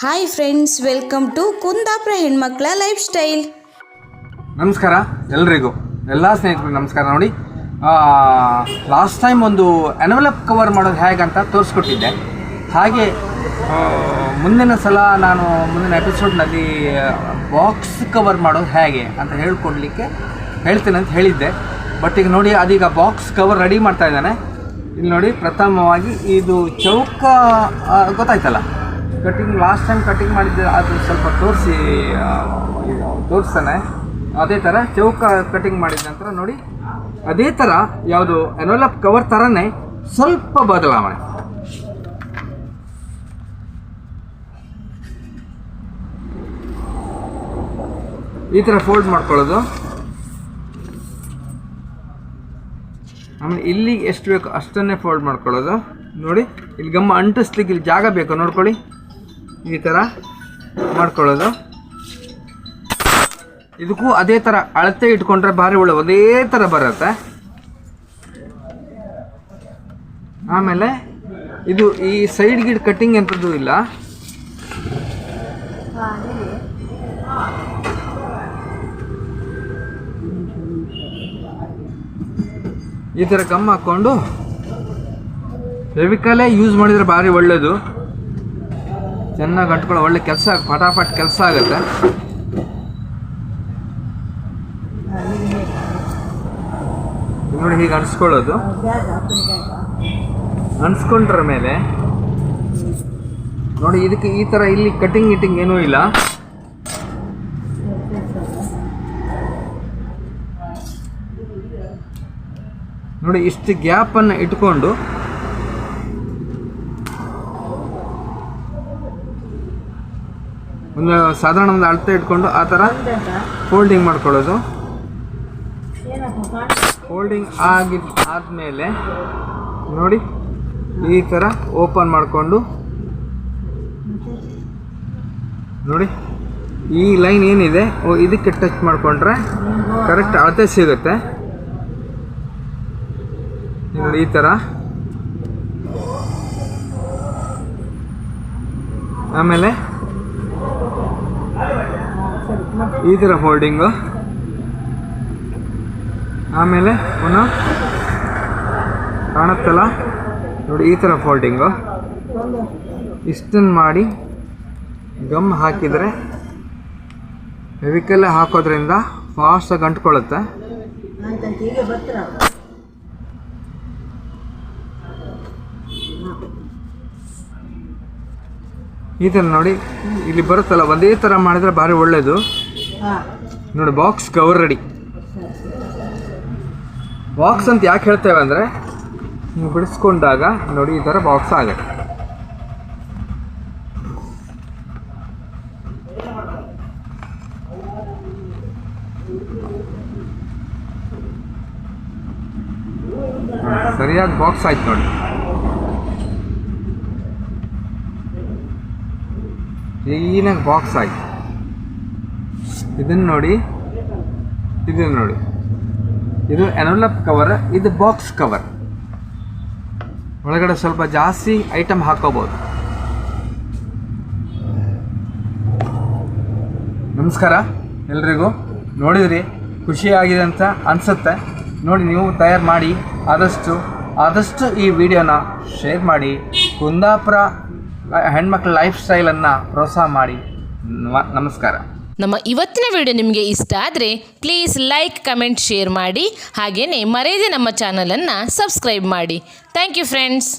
Hi friends welcome to Kundapura ಹೆಣ್ಮಕ್ಳ life style ನಮಸ್ಕಾರ, ಎಲ್ರಿಗೂ, ಎಲ್ಲ ಸ್ನೇಹಿತರು ನಮಸ್ಕಾರ ನೋಡಿ. ಲಾಸ್ಟ್ ಟೈಮ್ ಒಂದು ಎನ್ವಲಪ್ ಕವರ್ ಮಾಡೋದು ಹೇಗೆ ಅಂತ ತೋರಿಸ್ಕೊಟ್ಟಿದ್ದೆ. ಹಾಗೆ ಮುಂದಿನ ಸಲ ನಾನು ಮುಂದಿನ ಎಪಿಸೋಡ್ನಲ್ಲಿ ಬಾಕ್ಸ್ ಕವರ್ ಮಾಡೋದು ಹೇಗೆ ಅಂತ ಹೇಳ್ಕೊಡ್ಲಿಕ್ಕೆ ಹೇಳ್ತೇನೆ ಅಂತ ಹೇಳಿದ್ದೆ. ಬಟ್ ಈಗ ನೋಡಿ, ಅದೀಗ ಬಾಕ್ಸ್ ಕವರ್ ರೆಡಿ ಮಾಡ್ತಾ ಇದ್ದಾನೆ. ಇಲ್ಲಿ ನೋಡಿ, ಪ್ರಥಮವಾಗಿ ಇದು ಚೌಕ ಗೊತ್ತಾಯ್ತಲ್ಲ? ಕಟಿಂಗ್ ಲಾಸ್ಟ್ ಟೈಮ್ ಕಟಿಂಗ್ ಮಾಡಿದ್ದೆ, ಅದು ಸ್ವಲ್ಪ ತೋರಿಸಿ ತೋರಿಸ್ತಾನೆ. ಅದೇ ಥರ ಚೌಕ ಕಟಿಂಗ್ ಮಾಡಿದ ನಂತರ ನೋಡಿ, ಅದೇ ಥರ ಯಾವುದು ಎನ್ವಲಪ್ ಕವರ್ ಥರನೇ ಸ್ವಲ್ಪ ಬದಲಾವಣೆ. ಈ ಥರ ಫೋಲ್ಡ್ ಮಾಡ್ಕೊಳ್ಳೋದು. ಆಮೇಲೆ ಇಲ್ಲಿ ಎಷ್ಟು ಬೇಕು ಅಷ್ಟನ್ನೇ ಫೋಲ್ಡ್ ಮಾಡ್ಕೊಳ್ಳೋದು. ನೋಡಿ, ಇಲ್ಲಿ ಗಮ್ಮ ಅಂಟಿಸ್ಲಿಕ್ಕೆ ಇಲ್ಲಿ ಜಾಗ ಬೇಕು, ನೋಡ್ಕೊಳ್ಳಿ. ಈ ಥರ ಮಾಡ್ಕೊಳ್ಳೋದು. ಇದಕ್ಕೂ ಅದೇ ಥರ ಅಳತೆ ಇಟ್ಕೊಂಡ್ರೆ ಭಾರಿ ಒಳ್ಳೆ ಒಂದೇ ಥರ ಬರುತ್ತೆ. ಆಮೇಲೆ ಇದು ಈ ಸೈಡ್ ಗಿಡ್ ಕಟ್ಟಿಂಗ್ ಎಂಥದ್ದು ಇಲ್ಲ. ಈ ಥರ ಗಮ್ ಹಾಕ್ಕೊಂಡು ಫೆವಿಕಲೇ ಯೂಸ್ ಮಾಡಿದರೆ ಭಾರಿ ಒಳ್ಳೆಯದು ಚೆನ್ನಾಗಿ ಕಟ್ಕೊಳ್ಳೋ ಒಳ್ಳೆ ಕೆಲಸ ಫಟಾಫಟ್ ಕೆಲಸ ಆಗುತ್ತೆ. ನೋಡಿ ಹೀಗೆ ಅನ್ಸ್ಕೊಳ್ಳೋದು. ಅನ್ಸ್ಕೊಂಡ್ರ ಮೇಲೆ ನೋಡಿ ಇದಕ್ಕೆ ಈ ಥರ ಇಲ್ಲಿ ಕಟಿಂಗ್ ಗಿಟಿಂಗ್ ಏನೂ ಇಲ್ಲ. ನೋಡಿ ಇಷ್ಟು ಗ್ಯಾಪನ್ನು ಇಟ್ಕೊಂಡು ಒಂದು ಸಾಧಾರಣ ಒಂದು ಅಳತೆ ಇಟ್ಕೊಂಡು ಆ ಥರ ಫೋಲ್ಡಿಂಗ್ ಮಾಡ್ಕೊಳ್ಳೋದು. ಫೋಲ್ಡಿಂಗ್ ಆಗಿ ಆದಮೇಲೆ ನೋಡಿ ಈ ಥರ ಓಪನ್ ಮಾಡಿಕೊಂಡು. ನೋಡಿ ಈ ಲೈನ್ ಏನಿದೆ, ಓ, ಇದಕ್ಕೆ ಟಚ್ ಮಾಡಿಕೊಂಡ್ರೆ ಕರೆಕ್ಟ್ ಅಳತೆ ಸಿಗುತ್ತೆ. ನೋಡಿ ಈ ಥರ. ಆಮೇಲೆ ಈ ಥರ ಫೋಲ್ಡಿಂಗು ಆಮೇಲೆ ಒಂದು ಕಾಣುತ್ತಲ್ಲ? ನೋಡಿ, ಈ ಥರ ಫೋಲ್ಡಿಂಗು ಇಷ್ಟನ್ನು ಮಾಡಿ ಗಮ್ ಹಾಕಿದರೆ ಫೆವಿಕಲ್ ಹಾಕೋದ್ರಿಂದ ಫಾಸ್ಟಾಗಿ ಅಂಟ್ಕೊಳ್ಳುತ್ತೆ. ಈ ಥರ ನೋಡಿ ಇಲ್ಲಿ ಬರುತ್ತಲ್ಲ ಒಂದೇ ಥರ ಮಾಡಿದ್ರೆ ಭಾರಿ ಒಳ್ಳೆಯದು ನೋಡಿ ಬಾಕ್ಸ್ ಕವರ್ ರೆಡಿ ಬಾಕ್ಸ್ ಅಂತ ಯಾಕೆ ಹೇಳ್ತೇವೆ ಅಂದರೆ ನೀವು ಬಿಡಿಸ್ಕೊಂಡಾಗ ನೋಡಿ ಈ ಥರ ಬಾಕ್ಸ್ ಆಗುತ್ತೆ. ಸರಿಯಾದ ಬಾಕ್ಸ್ ಆಯ್ತು ನೋಡಿ. ಕ್ಲೀನಾಗಿ ಬಾಕ್ಸ್ ಆಗಿ. ಇದನ್ನು ನೋಡಿ ಇದನ್ನು ನೋಡಿ. ಇದು ಎನೋಲಪ್ ಕವರ್ ಇದು ಬಾಕ್ಸ್ ಕವರ್ ಒಳಗಡೆ ಸ್ವಲ್ಪ ಜಾಸ್ತಿ ಐಟಮ್ ಹಾಕೋಬೋದು. ನಮಸ್ಕಾರ, ಎಲ್ರಿಗೂ. ನೋಡಿದ್ರಿ, ಖುಷಿಯಾಗಿದೆ ಅಂತ ಅನಿಸುತ್ತೆ. ನೋಡಿ, ನೀವು ತಯಾರು ಮಾಡಿ ಆದಷ್ಟು ಆದಷ್ಟು ಈ ವಿಡಿಯೋನ ಶೇರ್ ಮಾಡಿ. ಕುಂದಾಪುರ ಹೆಣ್ಮಕ್ಳ ಲೈಫ್ ಸ್ಟೈಲನ್ನು ಪ್ರೋತ್ಸಾಹ ಮಾಡಿ. ನಮಸ್ಕಾರ. ನಮ್ಮ ಇವತ್ತಿನ ವಿಡಿಯೋ ನಿಮಗೆ ಇಷ್ಟ ಆದರೆ ಪ್ಲೀಸ್ ಲೈಕ್ ಕಮೆಂಟ್ ಶೇರ್ ಮಾಡಿ. ಹಾಗೆಯೇ ಮರೆಯದೆ ನಮ್ಮ ಚಾನಲನ್ನು ಸಬ್ಸ್ಕ್ರೈಬ್ ಮಾಡಿ. Thank you friends